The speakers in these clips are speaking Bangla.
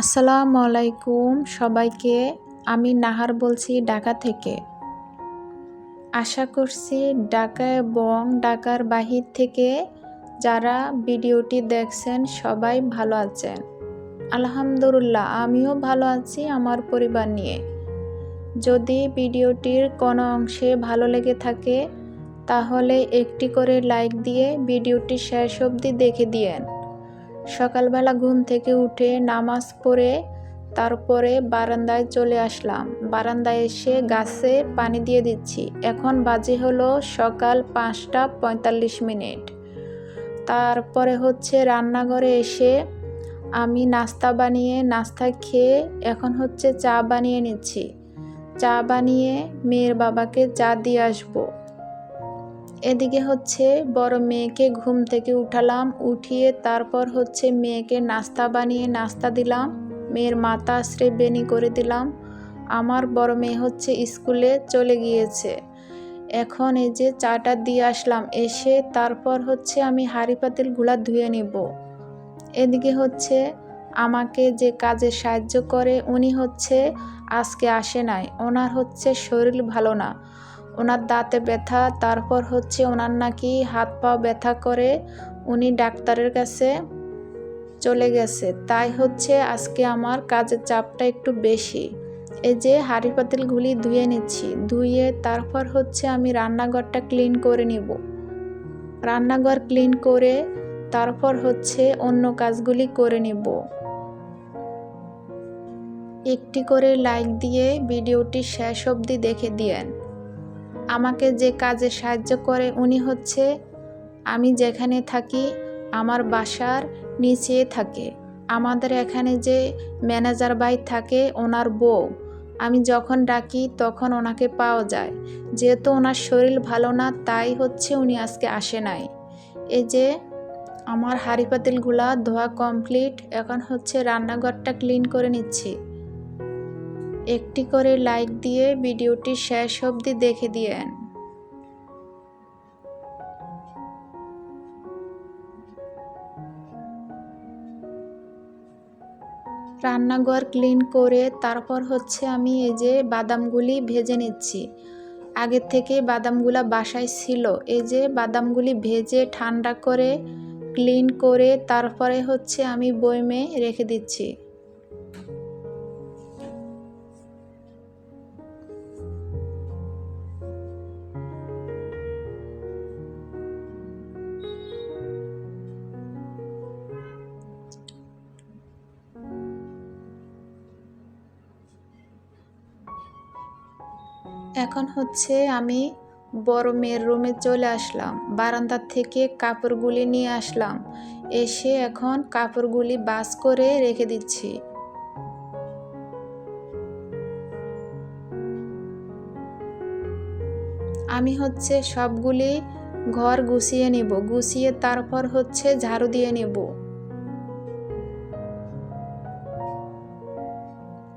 আসসালামু আলাইকুম সবাইকে। আমি নাহার বলছি ঢাকা থেকে। আশা করছি ঢাকা এবং ঢাকার বাহির থেকে যারা ভিডিওটি দেখছেন সবাই ভালো আছেন। আলহামদুলিল্লাহ, আমিও ভালো আছি আমার পরিবার নিয়ে। যদি ভিডিওটির কোনো অংশে ভালো লেগে থাকে, তাহলে একটি করে লাইক দিয়ে ভিডিওটি শেষ অবধি দেখে দিয়েন। সকালবেলা ঘুম থেকে উঠে নামাজ পড়ে তারপরে বারান্দায় চলে আসলাম। বারান্দায় এসে গাছে পানি দিয়ে দিচ্ছি। এখন বাজে হলো সকাল পাঁচটা পঁয়তাল্লিশ মিনিট। তারপরে হচ্ছে রান্নাঘরে এসে আমি নাস্তা বানিয়ে নাস্তা খেয়ে এখন হচ্ছে চা বানিয়ে নিচ্ছি। চা বানিয়ে মেয়ের বাবাকে চা দিয়ে আসব। এদিকে হচ্ছে বড় মেয়েকে ঘুম থেকে উঠালাম, উঠিয়ে তারপর হচ্ছে মেয়েকে নাস্তা বানিয়ে নাস্তা দিলাম, মেয়ের মাথা আশ্রে বেনি করে দিলাম। আমার বড় মেয়ে হচ্ছে স্কুলে চলে গিয়েছে। এখন এই যে চাটা দিয়ে আসলাম, এসে তারপর হচ্ছে আমি হাঁড়ি পাতিলগুলা ধুয়ে নিব। এদিকে হচ্ছে আমাকে যে কাজে সাহায্য করে, উনি হচ্ছে আজকে আসে নাই, ওনার হচ্ছে শরীর ভালো না। ওনার দাঁতে ব্যথা, তারপর হচ্ছে ওনার নাকি হাত পা ব্যথা করে, উনি ডাক্তারের কাছে চলে গেছে। তাই হচ্ছে আজকে আমার কাজের চাপটা একটু বেশি। এই যে হাঁড়ি পাতিলগুলি ধুয়ে নিচ্ছি, ধুয়ে তারপর হচ্ছে আমি রান্নাঘরটা ক্লিন করে নিব। রান্নাঘর ক্লিন করে তারপর হচ্ছে অন্য কাজগুলি করে নিব। একটি করে লাইক দিয়ে ভিডিওটি শেষ অবধি দেখে দিয়েন। আমাকে যে কাজে সাহায্য করে উনি হচ্ছে, আমি যেখানে থাকি, আমার বাসার নিচে থাকে। আমাদের এখানে যে ম্যানেজার বাই থাকে, ওনার বউ। আমি যখন ডাকি, তখন ওনাকে পাওয়া যায়। যেহেতু ওনার শরীর ভালো না, তাই হচ্ছে উনি আজকে আসে নাই। এই যে, আমার হাঁড়ি পাতিলগুলা ধোয়া কমপ্লিট, এখন হচ্ছে রান্নাঘরটা ক্লিন করে নিচ্ছি। একটি করে লাইক দিয়ে ভিডিওটি শেষ অবধি দেখে দিয়েন। রান্নাঘর ক্লিন করে তারপর হচ্ছে আমি এই যে বাদামগুলি ভেজে নিচ্ছি। আগের থেকে বাদামগুলা বাসায় ছিল। এই যে বাদামগুলি ভেজে ঠান্ডা করে ক্লিন করে তারপরে হচ্ছে আমি বইমে রেখে দিচ্ছি। এখন হচ্ছে আমি বড় মেয়ের রুমে চলে আসলাম। বারান্দার থেকে কাপড়গুলি নিয়ে আসলাম। এসে এখন কাপড়গুলি বাস করে রেখে দিচ্ছি। আমি হচ্ছে সবগুলি ঘর গুছিয়ে নিব। গুছিয়ে তারপর হচ্ছে ঝাড়ু দিয়ে নেব।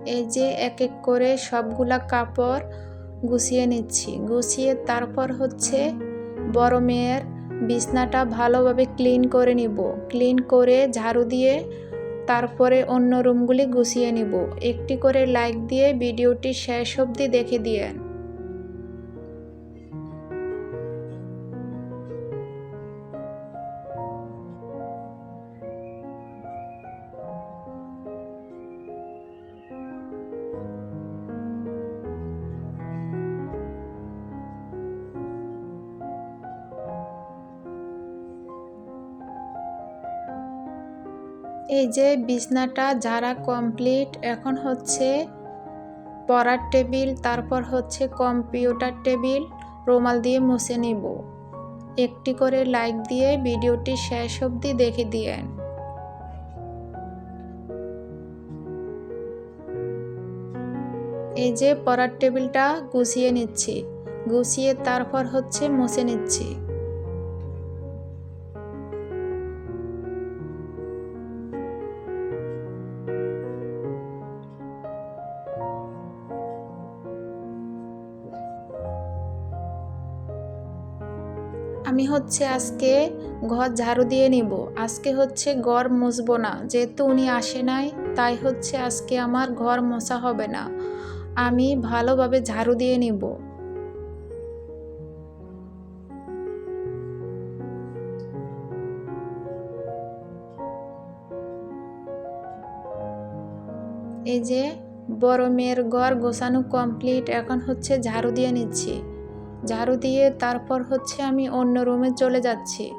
এই যে এক এক করে সবগুলা কাপড় গুছিয়ে নিচ্ছি। গুছিয়ে তারপর হচ্ছে বড় মেয়ের বিছনাটা ভালোভাবে ক্লিন করে নিব। ক্লিন করে ঝাড়ু দিয়ে তারপরে অন্য রুমগুলি গুছিয়ে নিব। একটি করে লাইক দিয়ে ভিডিওটি শেষ অবধি দেখে দিয়ে এই যে বিছনাটা যারা কমপ্লিট এখন হচ্ছে পড়ার টেবিল, তারপর হচ্ছে কম্পিউটার টেবিল, রুমাল দিয়ে মুছে নিব। একটি করে লাইক দিয়ে ভিডিওটি শেষ অবধি দেখে দিয়েন। এই যে পড়ার টেবিলটা গুছিয়ে নিচ্ছি। গুছিয়ে তারপর হচ্ছে মুছে নিচ্ছি। আমি হচ্ছে আজকে ঘর ঝাড়ু দিয়ে নিব। আজকে হচ্ছে ঘর মুছবো না। যেহেতু উনি আসে নাই, তাই হচ্ছে আজকে আমার ঘর মোছা হবে না। আমি ভালোভাবে ঝাড়ু দিয়ে নিব। এই যে বড় মেয়ের ঘর গোছানো কমপ্লিট এখন হচ্ছে ঝাড়ু দিয়ে নিচ্ছি। ঝাড়ু দিয়ে তারপর হচ্ছে আমি অন্য রুমে চলে যাচ্ছি।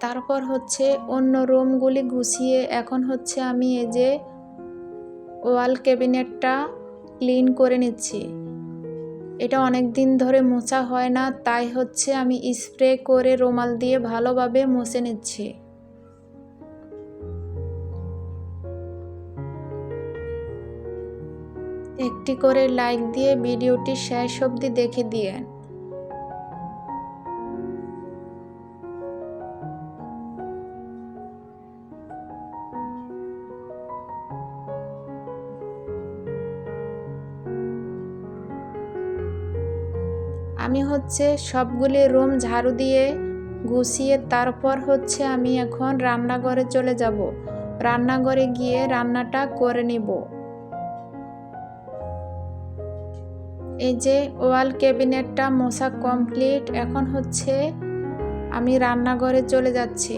তারপর হচ্ছে অন্য রুমগুলি গুছিয়ে এখন হচ্ছে আমি এই যে ওয়াল ক্যাবিনেটটা ক্লিন করে নিচ্ছি। এটা অনেক দিন ধরে মোছা হয় না, তাই হচ্ছে আমি স্প্রে করে রুমাল দিয়ে ভালোভাবে মুছে নিচ্ছি। একটি করে লাইক দিয়ে ভিডিওটি শেষ অবধি দেখে দিয়ে আমি হচ্ছে সবগুলি রুম ঝাড়ু দিয়ে গুছিয়ে, তারপর হচ্ছে আমি এখন রান্নাঘরে চলে যাব। রান্নাঘরে গিয়ে রান্নাটা করে নিব। এই যে ওয়াল ক্যাবিনেটটা মশা কমপ্লিট, এখন হচ্ছে আমি রান্নাঘরে চলে যাচ্ছি।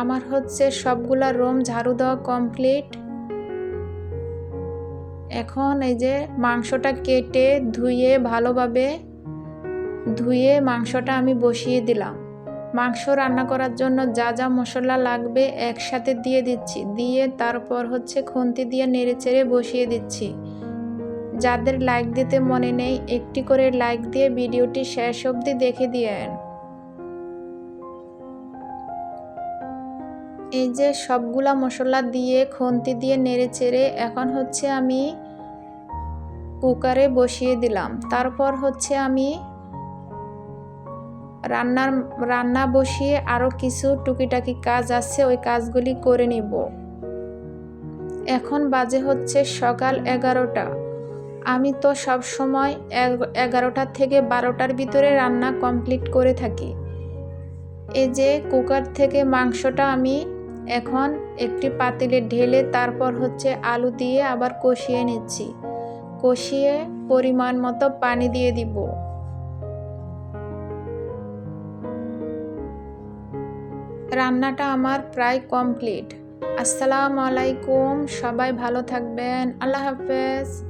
আমার হচ্ছে সবগুলা রুম ঝাড়ু দেওয়া কমপ্লিট। এখন এই যে মাংসটা কেটে ধুয়ে ভালোভাবে ধুয়ে মাংসটা আমি বসিয়ে দিলাম। মাংস রান্না করার জন্য যা যা মশলা লাগবে একসাথে দিয়ে দিচ্ছি। দিয়ে তারপর হচ্ছে খুন্তি দিয়ে নেড়ে চেড়ে বসিয়ে দিচ্ছি। যাদের লাইক দিতে মনে নেই, একটি করে লাইক দিয়ে ভিডিওটি শেষ অবধি দেখে দিয়েন। এই যে সবগুলা মশলা দিয়ে, খুন্তি দিয়ে নেড়ে চেড়ে এখন হচ্ছে আমি কুকারে বসিয়ে দিলাম। তারপর হচ্ছে আমি রান্নার, রান্না বসিয়ে আরও কিছু টুকিটাকি কাজ আছে, ওই কাজগুলি করে নিব। এখন বাজে হচ্ছে সকাল এগারোটা। আমি তো সব সময় এগারোটার থেকে বারোটার ভিতরে রান্না কমপ্লিট করে থাকি। এই যে কুকার থেকে মাংসটা আমি এখন একটি পাতিলে ঢেলে তারপর হচ্ছে আলু দিয়ে আবার কষিয়ে নিচ্ছি। কষিয়ে পরিমাণ মতো পানি দিয়ে দিব। রান্নাটা আমার প্রায় কমপ্লিট। আসসালামু আলাইকুম, সবাই ভালো থাকবেন। আল্লাহ হাফেজ।